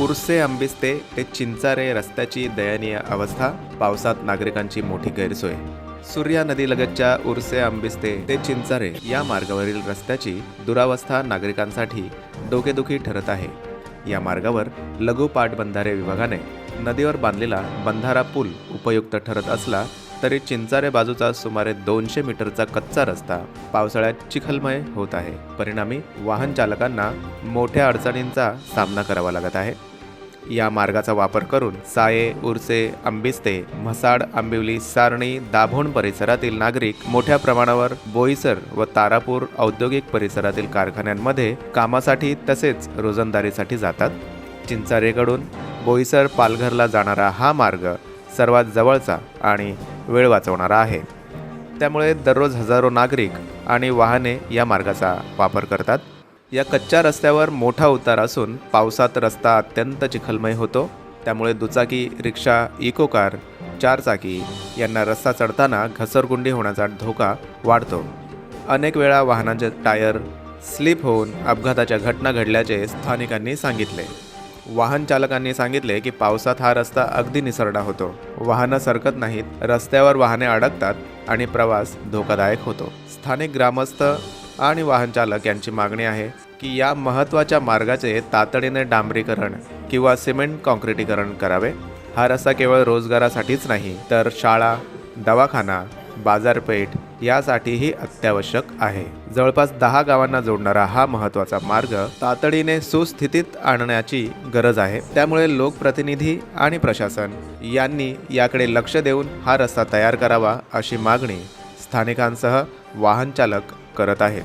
उर्से आंबिस्ते ते चिंचारे रस्त्याची दयनीय अवस्था पावसात नागरिकांची मोठी गैरसोय. सूर्या नदीलगतच्या उर्से आंबिस्ते ते चिंचारे या मार्गावरील रस्त्याची दुरावस्था नागरिकांसाठी डोकेदुखी ठरत आहे. या मार्गावर लघु पाटबंधारे विभागाने नदीवर बांधलेला बंधारा पूल उपयुक्त ठरत असला तरी चिंचारे बाजूचा सुमारे दोनशे मीटरचा कच्चा रस्ता पावसाळ्यात चिखलमय होत आहे. परिणामी वाहन चालकांना मोठ्या अडचणींचा सामना करावा लागत आहे. या मार्गाचा वापर करून साये उर्से आंबिस्ते म्हसाड आंबिवली सारणी दाभोण परिसरातील नागरिक मोठ्या प्रमाणावर बोईसर व तारापूर औद्योगिक परिसरातील कारखान्यांमध्ये कामासाठी तसेच रोजंदारीसाठी जातात. चिंचारेकडून बोईसर पालघरला जाणारा हा मार्ग सर्वात जवळचा आणि वेळ वाचवणारा आहे. त्यामुळे दररोज हजारो नागरिक आणि वाहने या मार्गाचा वापर करतात. या कच्च्या रस्त्यावर मोठा उतार असून पावसात रस्ता अत्यंत चिखलमय होतो. त्यामुळे दुचाकी रिक्षा इको कार चारचाकी यांना रस्ता चढताना घसरगुंडी होण्याचा धोका वाढतो. अनेक वेळा वाहनांचे टायर स्लिप होऊन अपघाताच्या घटना घडल्याचे स्थानिकांनी सांगितले. वाहन चालकांनी सांगितले की पावसात हा रस्ता अगदी निसरडा होतो. वाहनं सरकत नाहीत रस्त्यावर वाहने अडकतात आणि प्रवास धोकादायक होतो. स्थानिक ग्रामस्थ आणि वाहन चालक यांची मागणी आहे की या महत्त्वाच्या मार्गाचे तातडीने डांबरीकरण किंवा सिमेंट काँक्रिटीकरण करावे. हा रस्ता केवळ रोजगारासाठीच नाही तर शाळा दवाखाना बाजारपेठ यासाठीही अत्यावश्यक आहे. जवळपास दहा गावांना जोडणारा हा महत्त्वाचा मार्ग तातडीने सुस्थितीत आणण्याची गरज आहे. त्यामुळे लोकप्रतिनिधी आणि प्रशासन यांनी याकडे लक्ष देऊन हा रस्ता तयार करावा अशी मागणी स्थानिकांसह वाहनचालक करत आहेत.